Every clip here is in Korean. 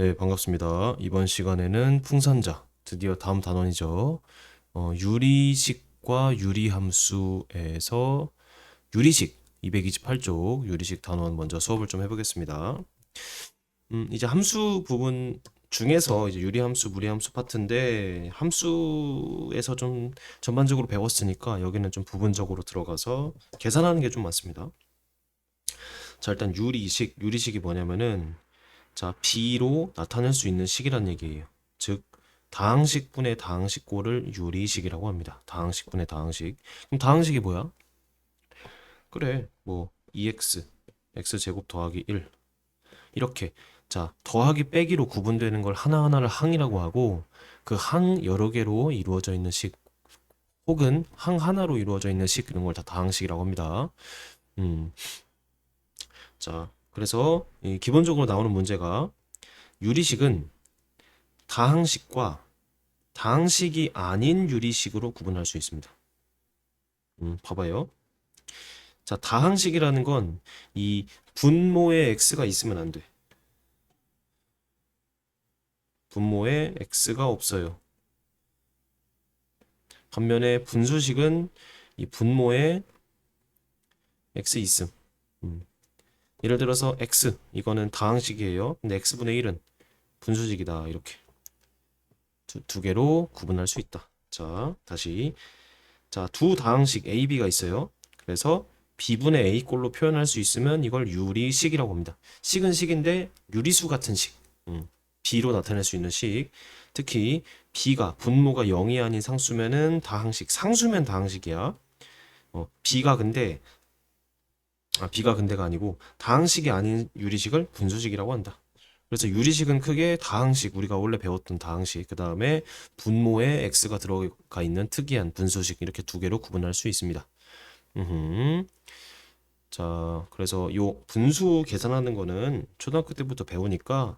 네, 반갑습니다. 이번 시간에는 풍산자, 드디어 다음 단원이죠. 어, 유리식과 유리함수에서 유리식 228쪽 유리식 단원 먼저 수업을 좀 해보겠습니다. 음, 이제 함수 부분 중에서 이제 유리함수, 무리함수 파트인데 함수에서 좀 전반적으로 배웠으니까 여기는 좀 부분적으로 들어가서 계산하는 게 좀 많습니다. 자, 일단 유리식, 유리식이 뭐냐면은 자, B로 나타낼 수 있는 식이란 얘기예요. 즉, 다항식분의 다항식꼴을 유리식이라고 합니다. 다항식분의 다항식. 그럼 다항식이 뭐야? 그래, 뭐 2x, x제곱 더하기 1 이렇게 자, 더하기 빼기로 구분되는 걸 하나하나를 항이라고 하고 그 항 여러 개로 이루어져 있는 식 혹은 항 하나로 이루어져 있는 식 이런 걸 다 다항식이라고 합니다. 음. 자, 그래서 이 기본적으로 나오는 문제가 유리식은 다항식과 다항식이 아닌 유리식으로 구분할 수 있습니다. 음, 봐봐요. 자, 다항식이라는 건 이 분모에 x가 있으면 안 돼. 분모에 x가 없어요. 반면에 분수식은 이 분모에 x 있음. 음. 예를 들어서 x 이거는 다항식이에요. 근데 x분의 1은 분수식이다. 이렇게 두, 두 개로 구분할 수 있다. 자, 다시 자, 두 다항식 a, b가 있어요. 그래서 b분의 a 꼴로 표현할 수 있으면 이걸 유리식이라고 합니다. 식은 식인데 유리수 같은 식. 음, b로 나타낼 수 있는 식. 특히 b가 분모가 0이 아닌 상수면은 다항식. 상수면 다항식이야. 어, b가 근데 아, b가 근대가 아니고 다항식이 아닌 유리식을 분수식이라고 한다. 그래서 유리식은 크게 다항식, 우리가 원래 배웠던 다항식, 그 다음에 분모에 x가 들어가 있는 특이한 분수식 이렇게 두 개로 구분할 수 있습니다. 음흠. 자, 그래서 요 분수 계산하는 거는 초등학교 때부터 배우니까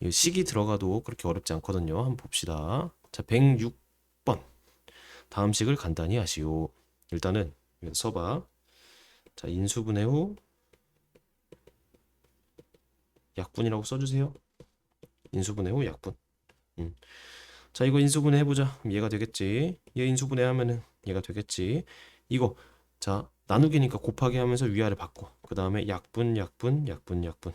이 식이 들어가도 그렇게 어렵지 않거든요. 한번 봅시다. 자, 106번. 다음 식을 간단히 하시오. 일단은 써봐. 자, 인수분해 후 약분이라고 써주세요. 인수분해 후 약분. 음. 자, 이거 인수분해 해보자. 얘가 되겠지. 얘 인수분해 하면은 얘가 되겠지. 이거 자 나누기니까 곱하기 하면서 위아래 바꿔. 그 다음에 약분, 약분, 약분, 약분.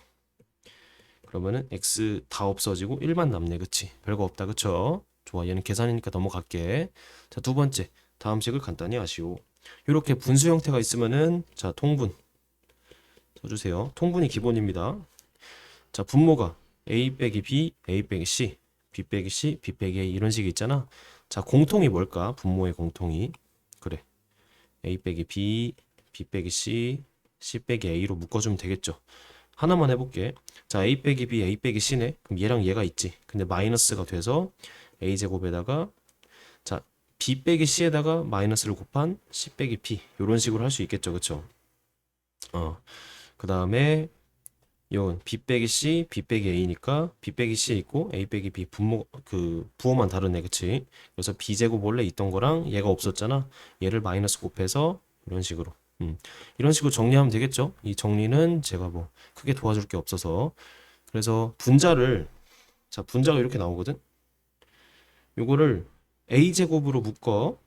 그러면은 x 다 없어지고 1만 남네, 그치? 별거 없다, 그쵸? 좋아, 얘는 계산이니까 넘어갈게. 자, 두 번째. 다음 식을 간단히 하시오. 이렇게 분수 형태가 있으면은 자 통분 써주세요. 통분이 기본입니다. 자 분모가 a 빼기 b, a 빼기 c, b 빼기 c, b 빼기 a 이런 식이 있잖아. 자 공통이 뭘까? 분모의 공통이 그래 a 빼기 b, b 빼기 c, c 빼기 a로 묶어주면 되겠죠. 하나만 해볼게. 자 a 빼기 b, a 빼기 c네. 그럼 얘랑 얘가 있지. 근데 마이너스가 돼서 a 제곱에다가 자 b 빼기 c에다가 마이너스를 곱한 c 빼기 p 이런 식으로 할 수 있겠죠. 그쵸? 어, 그 다음에 이건 b 빼기 c, b 빼기 a니까 b 빼기 c 있고 a 빼기 b 분모 그 부호만 다르네. 그치? 그래서 b 제곱 원래 있던 거랑 얘가 없었잖아. 얘를 마이너스 곱해서 이런 식으로. 음, 이런 식으로 정리하면 되겠죠? 이 정리는 제가 뭐 크게 도와줄 게 없어서. 그래서 분자를 자 분자가 이렇게 나오거든? 요거를 a제곱으로 묶어.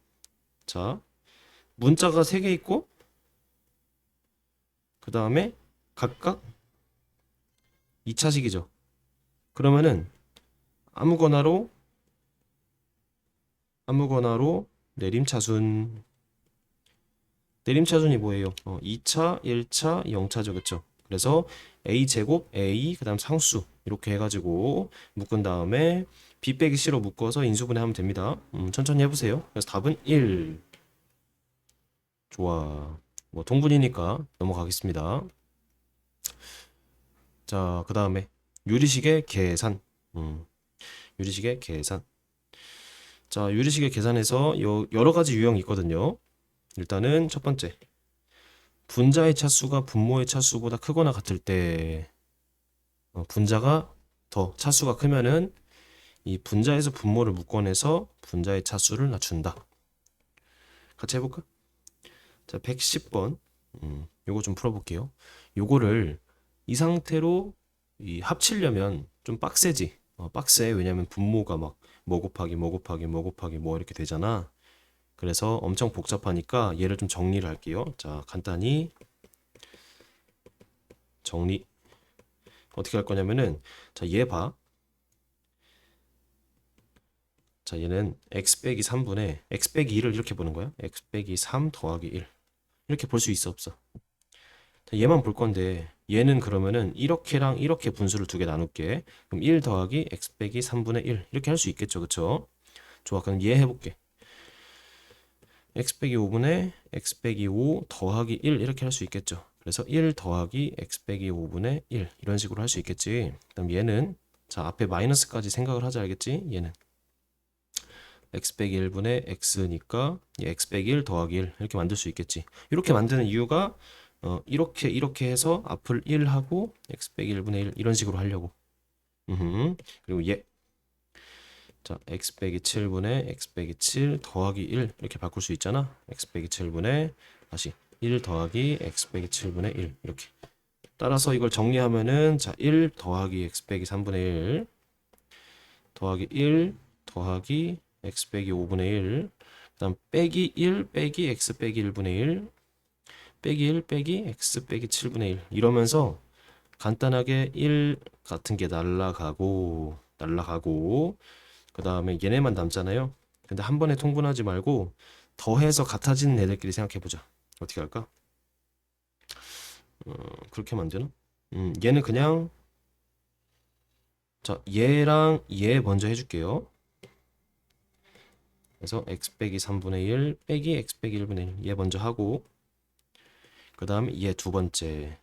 자, 문자가 3개 있고, 그 다음에 각각 2차식이죠. 그러면은 아무거나로, 아무거나로 내림차순. 내림차순이 뭐예요? 어, 2차, 1차, 0차죠. 그쵸? 그래서 a제곱, a, 그 다음 상수. 이렇게 해가지고 묶은 다음에 b 빼기 c로 묶어서 인수분해 하면 됩니다. 음, 천천히 해보세요. 그래서 답은 1. 좋아. 뭐 동분이니까 넘어가겠습니다. 자, 그 다음에 유리식의 계산. 음, 유리식의 계산. 자, 유리식의 계산에서 요 여러 가지 유형이 있거든요. 일단은 첫 번째. 분자의 차수가 분모의 차수보다 크거나 같을 때 어, 분자가 더 차수가 크면은 이 분자에서 분모를 묶어내서 분자의 차수를 낮춘다. 같이 해볼까? 자, 110번. 음, 요거 좀 풀어볼게요. 요거를 이 상태로 이 합치려면 좀 빡세지. 어, 빡세. 왜냐면 분모가 막 뭐 곱하기 뭐 곱하기 뭐 곱하기 뭐 이렇게 되잖아. 그래서 엄청 복잡하니까 얘를 좀 정리를 할게요. 자, 간단히 정리 어떻게 할 거냐면은 자, 얘 봐. 자, 얘는 x 빼기 3분의 x 빼기 1을 이렇게 보는 거야. x 빼기 3 더하기 1. 이렇게 볼 수 있어 없어? 자, 얘만 볼 건데 얘는 그러면은 이렇게랑 이렇게 분수를 두 개 나눌게. 그럼 1 더하기 x 빼기 3분의 1 이렇게 할 수 있겠죠, 그쵸? 좋아, 그럼 얘 해볼게. x 빼기 5분의 x 빼기 5 더하기 1 이렇게 할 수 있겠죠. 그래서 1 더하기 x 빼기 5분의 1 이런 식으로 할 수 있겠지. 그럼 얘는 자 앞에 마이너스까지 생각을 하자 알겠지? 얘는 x 빼기 1분의 x니까 x 빼기 1 더하기 1 이렇게 만들 수 있겠지. 이렇게 만드는 이유가 어, 이렇게 이렇게 해서 앞을 1 하고 x 빼기 1분의 1 이런 식으로 하려고. 음흠. 그리고 얘 자, x 빼기 7분의 x 빼기 7 더하기 1 이렇게 바꿀 수 있잖아. x 빼기 7분의 다시 1 더하기 x 빼기 7분의 1 이렇게. 따라서 이걸 정리하면은 자, 1 더하기 x 빼기 3분의 1 더하기 1 더하기 x 빼기 5분의 1 그다음 빼기 1 빼기 x 빼기 1분의 1 빼기 1 빼기 x 빼기 7분의 1 이러면서 간단하게 1 같은 게 날라가고 날라가고 그 다음에 얘네만 남잖아요. 근데 한 번에 통분하지 말고 더해서 같아지는 애들끼리 생각해보자. 어떻게 할까? 어, 그렇게 되나? 음, 얘는 그냥 자 얘랑 얘 먼저 해줄게요. 그래서 x 빼기 3분의 1 빼기 x 빼기 1분의 1 얘 먼저 하고 그 다음에 얘두 번째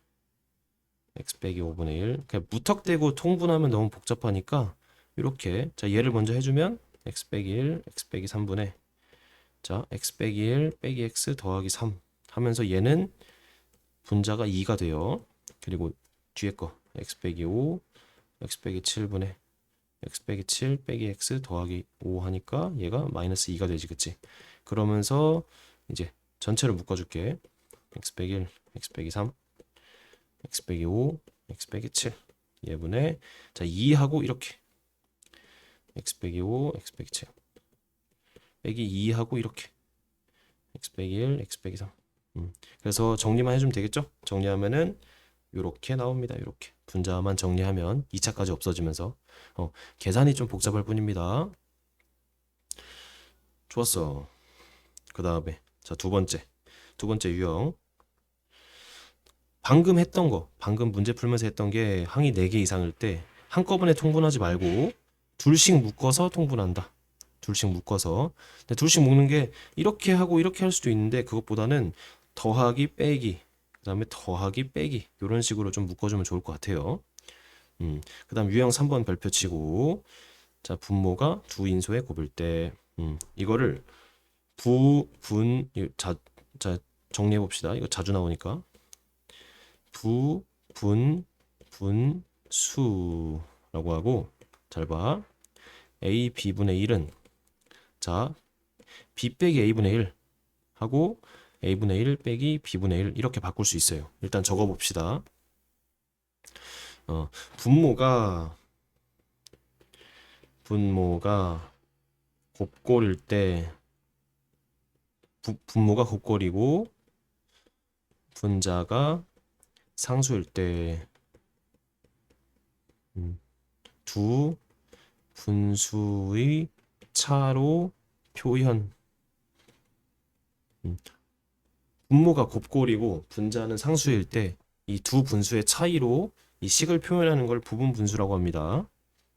x 빼기 5분의 1 그냥 무턱대고 통분하면 너무 복잡하니까 이렇게. 자 얘를 먼저 해주면 x 빼기 1 x 빼기 3분의 자 x 빼기 1 빼기 x 더하기 3 하면서 얘는 분자가 2가 돼요. 그리고 뒤에 거 x 빼기 5 x 빼기 7분의 x 빼기 7 빼기 x 더하기 5 하니까 얘가 마이너스 2가 되지 그치? 그러면서 이제 전체를 묶어줄게. x 빼기 1 x 빼기 3 x 빼기 5 x 빼기 7 얘분의 자 2하고 이렇게. x 빼기 5 x 빼기 7 빼기 2하고 이렇게. x 빼기 1 x 빼기 3 음. 그래서 정리만 해주면 되겠죠? 정리하면은 요렇게 나옵니다. 요렇게. 분자만 정리하면 2차까지 없어지면서. 어, 계산이 좀 복잡할 뿐입니다. 좋았어. 그 다음에 자 두 번째. 두 번째 유형. 방금 했던 거 방금 문제 풀면서 했던 게 항이 4개 이상일 때 한꺼번에 통분하지 말고 둘씩 묶어서 통분한다. 둘씩 묶어서. 근데 둘씩 묶는 게 이렇게 하고 이렇게 할 수도 있는데 그것보다는 더하기 빼기. 그 다음에 더하기 빼기 이런 식으로 좀 묶어주면 좋을 것 같아요 음, 그 다음 유형 3번 별표 치고 자 분모가 두 인수에 곱일 때 음, 이거를 부, 분, 이- 자, 자 정리해 봅시다. 이거 자주 나오니까 부, 분, 분, 수라고 하고 잘 봐. a b분의 1은 자 b 빼기 a분의 1 하고 a분의 1 빼기 b분의 1 이렇게 바꿀 수 있어요. 일단 적어 봅시다. 어, 분모가 분모가 곱골일 때 부, 분모가 곱골이고 분자가 상수일 때 음, 두 분수의 차로 표현 음, 분모가 곱골이고 분자는 상수일 때 이 두 분수의 차이로 이 식을 표현하는 걸 부분 분수라고 합니다.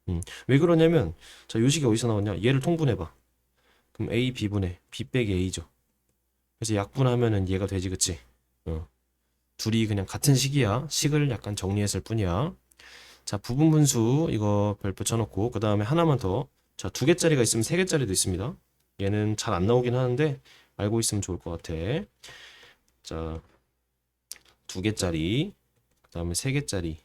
음, 왜 그러냐면 자, 요 식이 어디서 나왔냐? 얘를 통분해 봐. 그럼 a b분의 b 빼기 a죠. 그래서 약분하면은 얘가 되지, 그치? 어. 둘이 그냥 같은 식이야. 식을 약간 정리했을 뿐이야. 자, 부분 분수 이거 별표 쳐놓고 그 다음에 하나만 더. 자, 두 개짜리가 있으면 세 개짜리도 있습니다. 얘는 잘 안 나오긴 하는데 알고 있으면 좋을 것 같아. 자, 두 개짜리, 그 다음에 세 개짜리.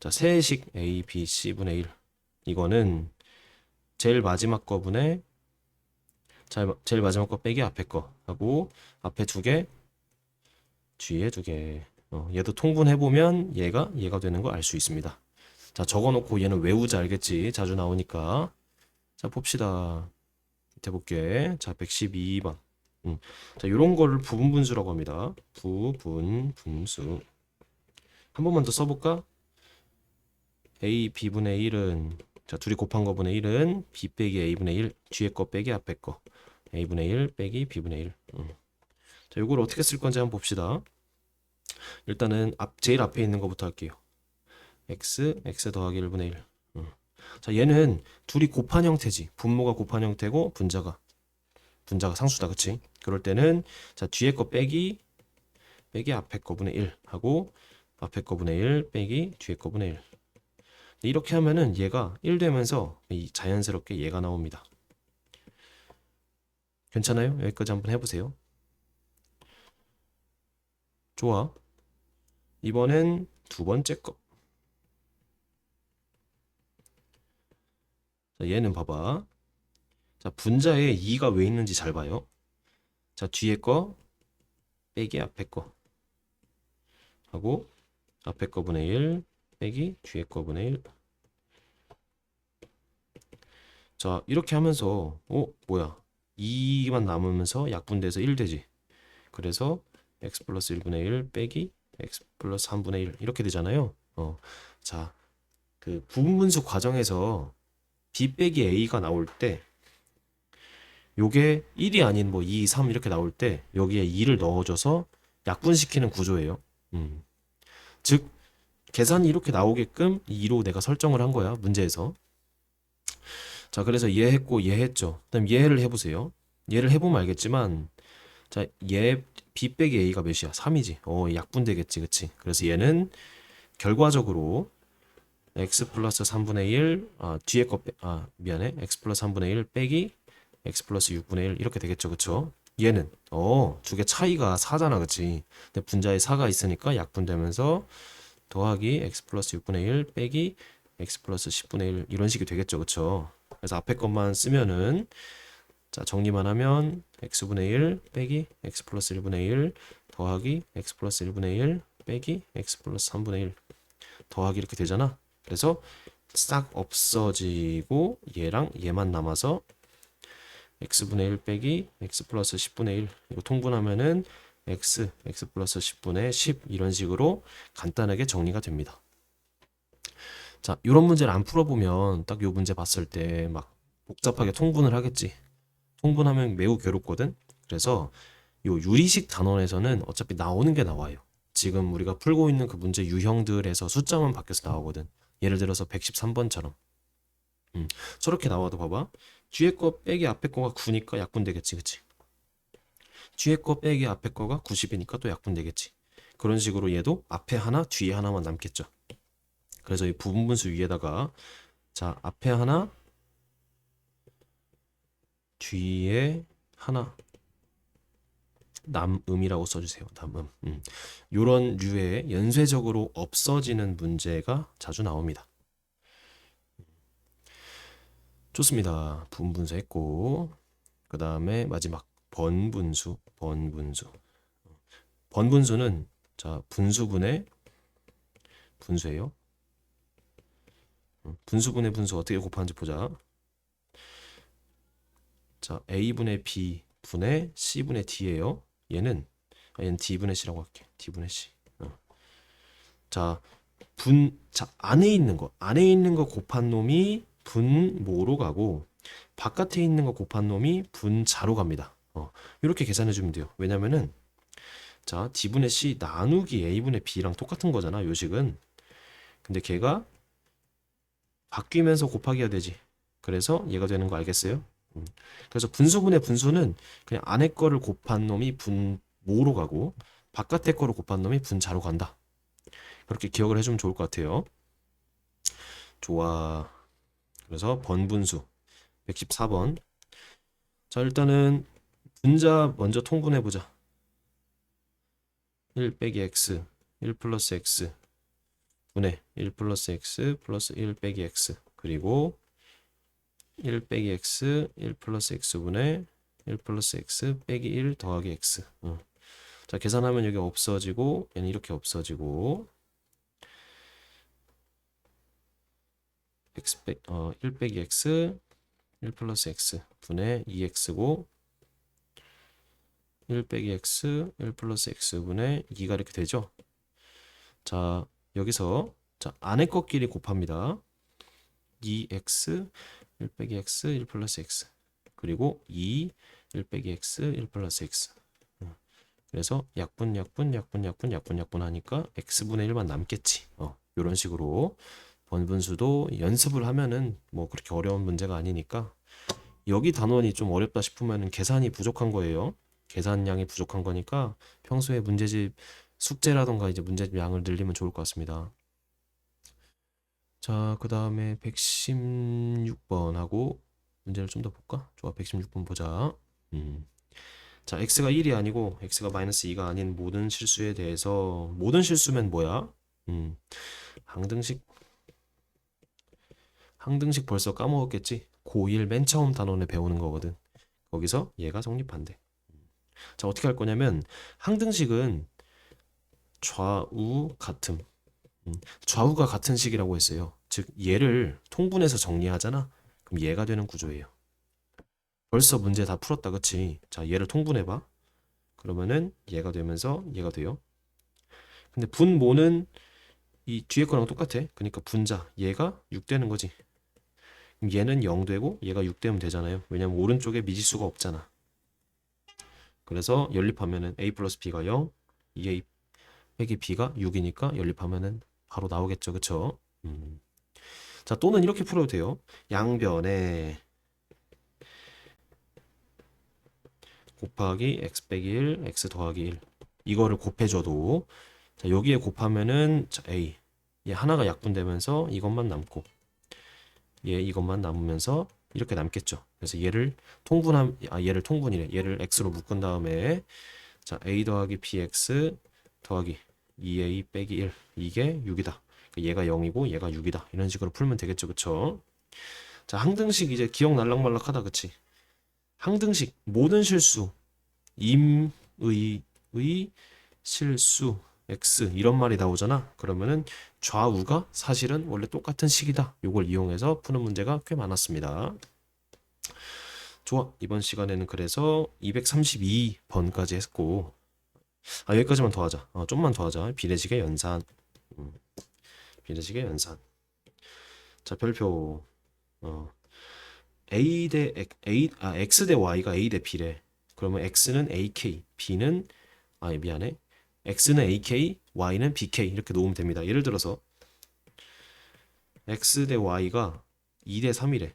자, 세식 A, B, C분의 1. 이거는 제일 마지막 거분의 자, 제일 마지막 거 빼기 앞에 거 하고 앞에 두 개, 뒤에 두 개. 어, 얘도 통분해보면 얘가 얘가 되는 거알수 있습니다. 자, 적어놓고 얘는 외우자 알겠지? 자주 나오니까. 자, 봅시다. 밑에 볼게. 자, 112번. 음. 자, 요런 거를 부분 분수라고 합니다. 부분 분수. 한 번만 더 써볼까? a b분의 1은 자, 둘이 곱한 거분의 1은 b 빼기 a분의 1, 뒤에 거 빼기 앞에 거. a분의 1 빼기 b분의 1. 음. 자, 요걸 어떻게 쓸 건지 한번 봅시다. 일단은 앞 제일 앞에 있는 거부터 할게요. x x 더하기 1분의 1. 음. 자, 얘는 둘이 곱한 형태지. 분모가 곱한 형태고 분자가 분자가 상수다. 그치? 그럴 때는 자, 뒤에 거 빼기 빼기 앞에 거분의 1 하고 앞에 거분의 1 빼기 뒤에 거분의 1. 이렇게 하면은 얘가 1 되면서 이 자연스럽게 얘가 나옵니다. 괜찮아요? 여기까지 한번 해보세요. 좋아. 이번엔 두 번째 거. 자, 얘는 봐봐. 자, 분자에 2가 왜 있는지 잘 봐요. 자, 뒤에 거 빼기 앞에 거 하고 앞에 거분의 1 빼기 뒤에 거분의 1 자, 이렇게 하면서 어, 뭐야? 2만 남으면서 약분돼서 1 되지. 그래서 x 플러스 1분의 1 빼기 x 플러스 3분의 1 이렇게 되잖아요. 어, 자, 그 부분분수 과정에서 b 빼기 a가 나올 때 요게 1이 아닌 뭐 2, 3 이렇게 나올 때 여기에 2를 넣어줘서 약분시키는 구조예요. 음. 즉 계산이 이렇게 나오게끔 2로 내가 설정을 한 거야 문제에서. 자 그래서 얘했고 얘했죠. 그다음 얘를 해보세요. 얘를 해보면 알겠지만 자, 얘 b 빼기 a가 몇이야? 3이지. 어, 약분되겠지, 그치? 그래서 얘는 결과적으로 x 플러스 3분의 1, 아, 뒤에 거, 빼, 아, 미안해. x 플러스 3분의 1 빼기 x 플러스 6분의 1 이렇게 되겠죠, 그쵸? 얘는 어, 두 개 차이가 4잖아, 그치? 근데 분자에 4가 있으니까 약분되면서 더하기 x 플러스 6분의 1 빼기 x 플러스 10분의 1 이런 식이 되겠죠, 그쵸? 그래서 앞에 것만 쓰면은 자, 정리만 하면 x분의 1 빼기 x 플러스 1분의 1 더하기 x 플러스 1분의 1 빼기 x 플러스 3분의 1 더하기 이렇게 되잖아. 그래서 싹 없어지고 얘랑 얘만 남아서 x분의 1 빼기 x 플러스 10분의 1 이거 통분하면은 x, x 플러스 10분의 10 이런 식으로 간단하게 정리가 됩니다. 자, 이런 문제를 안 풀어보면 딱요 문제 봤을 때 막 복잡하게 통분을 하겠지. 통분하면 매우 괴롭거든. 그래서 요 유리식 단원에서는 어차피 나오는 게 나와요. 지금 우리가 풀고 있는 그 문제 유형들에서 숫자만 바뀌어서 나오거든. 예를 들어서 113번처럼. 음, 저렇게 나와도 봐봐. 뒤에 거 빼기 앞에 거가 9니까 약분 되겠지, 그치? 뒤에 거 빼기 앞에 거가 90이니까 또 약분 되겠지. 그런 식으로 얘도 앞에 하나, 뒤에 하나만 남겠죠. 그래서 이 부분분수 위에다가 자, 앞에 하나, 뒤에 하나 남음이라고 써주세요. 남음. 음. 이런 류의 연쇄적으로 없어지는 문제가 자주 나옵니다. 좋습니다. 분분수 했고 그 다음에 마지막 번분수. 번분수. 번분수는 자 분수분의 분수예요. 음, 분수분의 분수 어떻게 곱하는지 보자. 자, a분의 b 분의 c분의 d예요. 얘는 아, 얘는 d분의 c라고 할게. d분의 c. 어. 자, 분, 자 안에 있는 거, 안에 있는 거 곱한 놈이 분모로 가고 바깥에 있는 거 곱한 놈이 분자로 갑니다. 어, 이렇게 계산해 주면 돼요. 왜냐면은 자, d분의 c 나누기 a분의 b랑 똑같은 거잖아. 요식은. 근데 걔가 바뀌면서 곱하기 해야 되지. 그래서 얘가 되는 거 알겠어요? 음. 그래서 분수분의 분수는 그냥 안에 거를 곱한 놈이 분모로 가고 바깥에 거를 곱한 놈이 분자로 간다. 그렇게 기억을 해주면 좋을 것 같아요. 좋아. 그래서 번분수 114번. 자 일단은 분자 먼저 통분해 보자. 1 빼기 x 1 플러스 x 분의 1 플러스 x 플러스 1 빼기 x 그리고 1 빼기 x 1 플러스 x분의 1 플러스 x 빼기 1 더하기 x 어. 자, 계산하면 여기 없어지고 얘는 이렇게 없어지고 x 빼, 어, 1 빼기 x 1 플러스 x 분의 2x고 1 빼기 x 1 플러스 x 분의 2가 이렇게 되죠. 자, 여기서 자, 안에 것끼리 곱합니다. 2x 1 빼기 x 1 플러스 x 그리고 2 1 빼기 x 1 플러스 x. 그래서 약분 약분 약분 약분 약분 약분 하니까 x분의 1만 남겠지. 어, 이런 식으로 번분수도 연습을 하면은 뭐 그렇게 어려운 문제가 아니니까 여기 단원이 좀 어렵다 싶으면은 계산이 부족한 거예요. 계산량이 부족한 거니까 평소에 문제집 숙제라던가 이제 문제집 양을 늘리면 좋을 것 같습니다 자, 그 다음에 116번 하고 문제를 좀 더 볼까? 좋아, 116번 보자. 음. 자, x가 1이 아니고 x가 마이너스 2가 아닌 모든 실수에 대해서 모든 실수면 뭐야? 음. 항등식 항등식 벌써 까먹었겠지? 고1 맨 처음 단원에 배우는 거거든. 거기서 얘가 성립한대. 자, 어떻게 할 거냐면 항등식은 좌우 같음. 음, 좌우가 같은 식이라고 했어요. 즉 얘를 통분해서 정리하잖아. 그럼 얘가 되는 구조예요. 벌써 문제 다 풀었다, 그치? 자, 얘를 통분해봐. 그러면은 얘가 되면서 얘가 돼요. 근데 분모는 이 뒤에 거랑 똑같아. 그러니까 분자 얘가 6 되는 거지. 얘는 0 되고 얘가 6 되면 되잖아요. 왜냐면 오른쪽에 미지수가 없잖아. 그래서 연립하면은 a 플러스 b가 0, 2a 빼기 b가 6이니까 연립하면은 바로 나오겠죠. 그쵸? 음. 자, 또는 이렇게 풀어도 돼요. 양변에 곱하기 x 빼기 1, x 더하기 1. 이거를 곱해줘도 자, 여기에 곱하면은 자, a. 얘 하나가 약분되면서 이것만 남고 얘 이것만 남으면서 이렇게 남겠죠. 그래서 얘를 통분함 아 얘를 통분이래. 얘를 x로 묶은 다음에 자, a 더하기 bx 더하기 2a 빼기 1 이게 6이다. 얘가 0이고 얘가 6이다. 이런 식으로 풀면 되겠죠. 그쵸? 자, 항등식 이제 기억 날락말락하다. 그치? 항등식 모든 실수 임의 의 실수 x 이런 말이 나오잖아. 그러면은 좌우가 사실은 원래 똑같은 식이다. 이걸 이용해서 푸는 문제가 꽤 많았습니다. 좋아. 이번 시간에는 그래서 232번까지 했고 아 여기까지만 더 하자. 어, 좀만 더 하자. 비례식의 연산. 음. 비례식의 연산. 자, 별표. 어. a 대 a 아 x 대 y가 a 대 b래. 그러면 x는 ak, b는 아 미안해. x는 ak, y는 bk 이렇게 놓으면 됩니다. 예를 들어서 x 대 y가 2 대 3이래.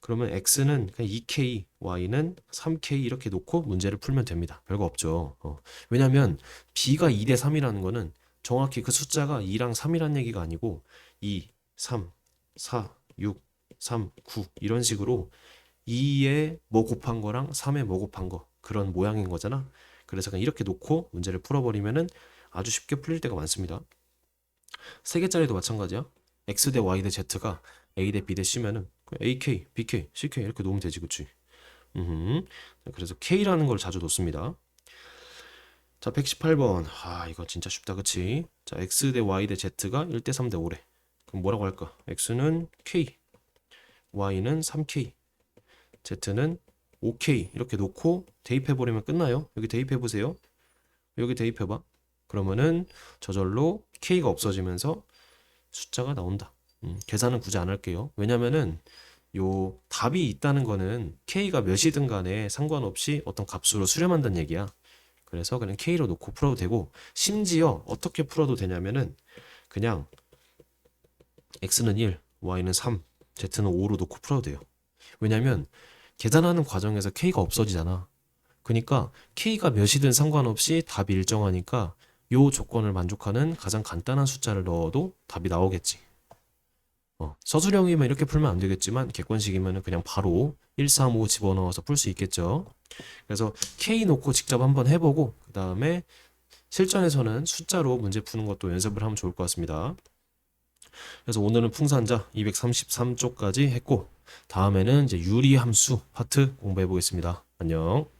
그러면 x는 그냥 2k, y는 3k 이렇게 놓고 문제를 풀면 됩니다. 별거 없죠. 어. 왜냐면 b가 2대 3이라는 거는 정확히 그 숫자가 2랑 3이라는 얘기가 아니고 2, 3, 4, 6, 3, 9 이런 식으로 2에 뭐 곱한 거랑 3에 뭐 곱한 거 그런 모양인 거잖아. 그래서 그냥 이렇게 놓고 문제를 풀어버리면은 아주 쉽게 풀릴 때가 많습니다. 세 개짜리도 마찬가지야. x 대 y 대 z가 a 대 b 대 c면은 AK, BK, CK 이렇게 놓으면 되지, 그치? 음, 그래서 K라는 걸 자주 놓습니다. 자, 118번. 아, 이거 진짜 쉽다, 그치? 자, X 대 Y 대 Z가 1대 3대 5래. 그럼 뭐라고 할까? X는 K, Y는 3K, Z는 5K 이렇게 놓고 대입해버리면 끝나요. 여기 대입해보세요. 여기 대입해봐. 그러면은 저절로 K가 없어지면서 숫자가 나온다. 음, 계산은 굳이 안 할게요. 왜냐면은 요 답이 있다는 거는 k가 몇이든 간에 상관없이 어떤 값으로 수렴한다는 얘기야. 그래서 그냥 k로 놓고 풀어도 되고 심지어 어떻게 풀어도 되냐면은 그냥 x는 1, y는 3, z는 5로 놓고 풀어도 돼요. 왜냐면 계산하는 과정에서 k가 없어지잖아. 그러니까 k가 몇이든 상관없이 답이 일정하니까 요 조건을 만족하는 가장 간단한 숫자를 넣어도 답이 나오겠지. 어, 서술형이면 이렇게 풀면 안 되겠지만 객관식이면 그냥 바로 1, 3, 5 집어넣어서 풀 수 있겠죠. 그래서 K 놓고 직접 한번 해보고 그 다음에 실전에서는 숫자로 문제 푸는 것도 연습을 하면 좋을 것 같습니다. 그래서 오늘은 풍산자 233쪽까지 했고 다음에는 이제 유리함수 파트 공부해 보겠습니다. 안녕.